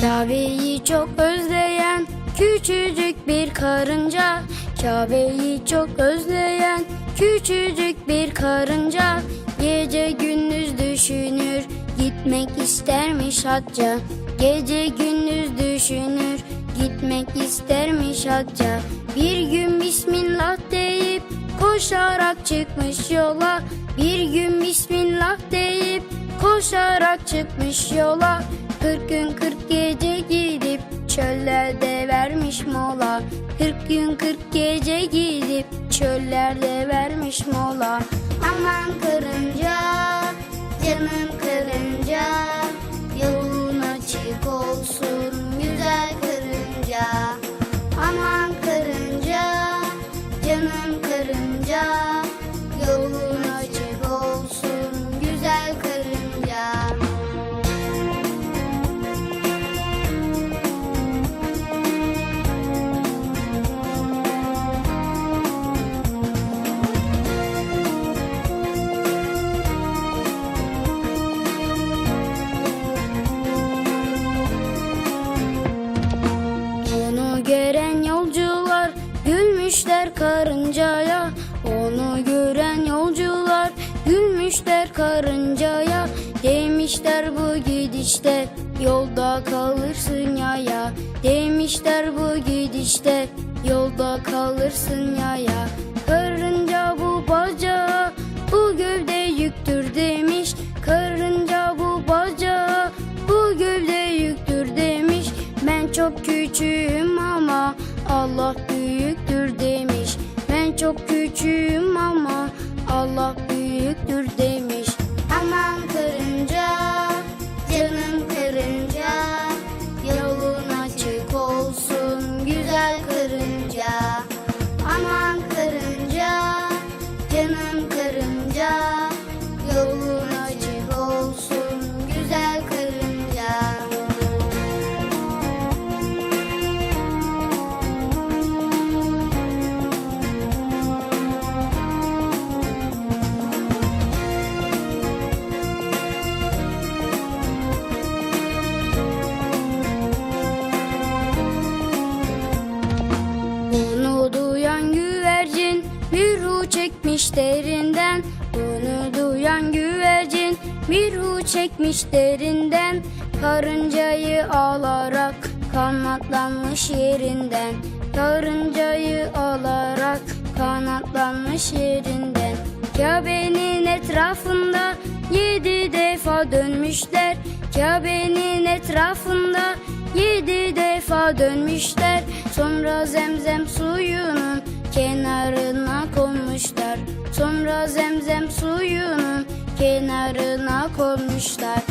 Kabe'yi çok özleyen küçücük bir karınca Kabe'yi çok özleyen küçücük bir karınca Gece gündüz düşünür gitmek istermiş hacca Gece gündüz düşünür gitmek istermiş hacca Bir gün Bismillah deyip koşarak çıkmış yola Bir gün Bismillah deyip koşarak çıkmış yola. Kırk gün kırk gece gidip çöllerde vermiş mola. Kırk gün kırk gece gidip çöllerde vermiş mola. Aman karınca canım karınca Yolun açık olsun güzel karınca Aman karınca canım karınca karıncaya Demişler bu gidişte yolda kalırsın yaya Demişler bu gidişte yolda kalırsın yaya Karınca bu bacağı bu gövde yüktür demiş Karınca bu bacağı bu gövde yüktür demiş Ben çok küçüğüm ama Allah büyüktür demiş Ben çok küçüğüm ama Allah karınca Yolun derinden Bunu duyan güvercin bir hu çekmiş derinden. Karıncayı alarak kanatlanmış yerinden. Karıncayı alarak kanatlanmış yerinden. Kabe'nin etrafında yedi defa dönmüşler. Kabe'nin etrafında Yedi defa dönmüşler. Sonra zemzem suyunun kenarına konmuşlar Sonra zemzem suyunun kenarına konmuşlar